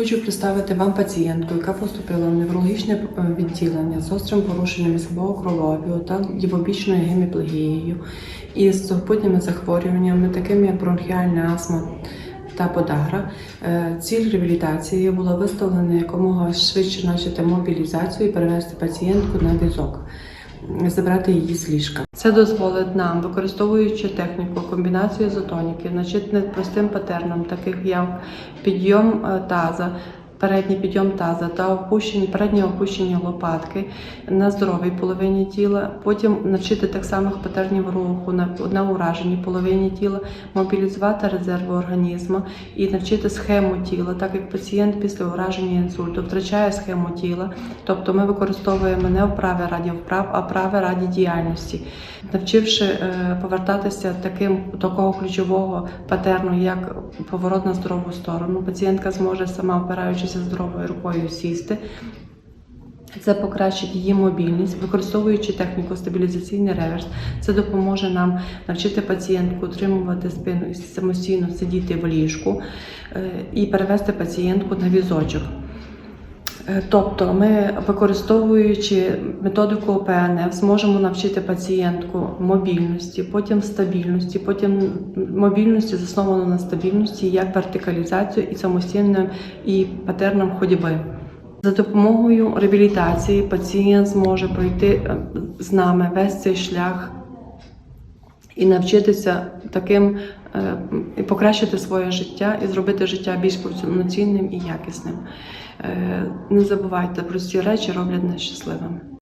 Хочу представити вам пацієнтку, яка поступила в неврологічне е, відділення з гострим порушенням місцевого кровообігу та лівобічною геміплегією і з супутніми захворюваннями, такими як бронхіальна астма та подагра. Е, Ціль реабілітації було виставлено якомога швидше почати мобілізацію і перевести пацієнтку на візок, забрати її з ліжка. Це дозволить нам, використовуючи техніку комбінацію ізотоніків, навчити простим патерном, таких як підйом е, таза, передній підйом таза та опущення, переднє опущення лопатки на здоровій половині тіла. Потім навчити так само патернів руху на, на ураженій половині тіла, мобілізувати резерви організму і навчити схему тіла, так як пацієнт після ураження інсульту втрачає схему тіла. Тобто ми використовуємо не вправи раді вправ, а вправи раді діяльності, навчивши е, повертатися таким такого ключового патерну, як поворот на здорову сторону. Пацієнтка зможе сама опираючися здоровою рукою сісти. Це покращить її мобільність, використовуючи техніку стабілізаційний реверс. Це допоможе нам навчити пацієнтку утримувати спину і самостійно сидіти в ліжку е, і перевести пацієнтку на візочок. Е, Тобто, ми, використовуючи методику ПНФ, зможемо навчити пацієнтку мобільності, потім стабільності, потім мобільності засновано на стабільності, як вертикалізацію і самостійним і патерном ходьби. За допомогою реабілітації пацієнт зможе пройти е, з нами весь цей шлях і навчитися таким е, і покращити своє життя і зробити життя більш повноцінним і якісним. Е, Не забувайте, прості речі роблять нас щасливими.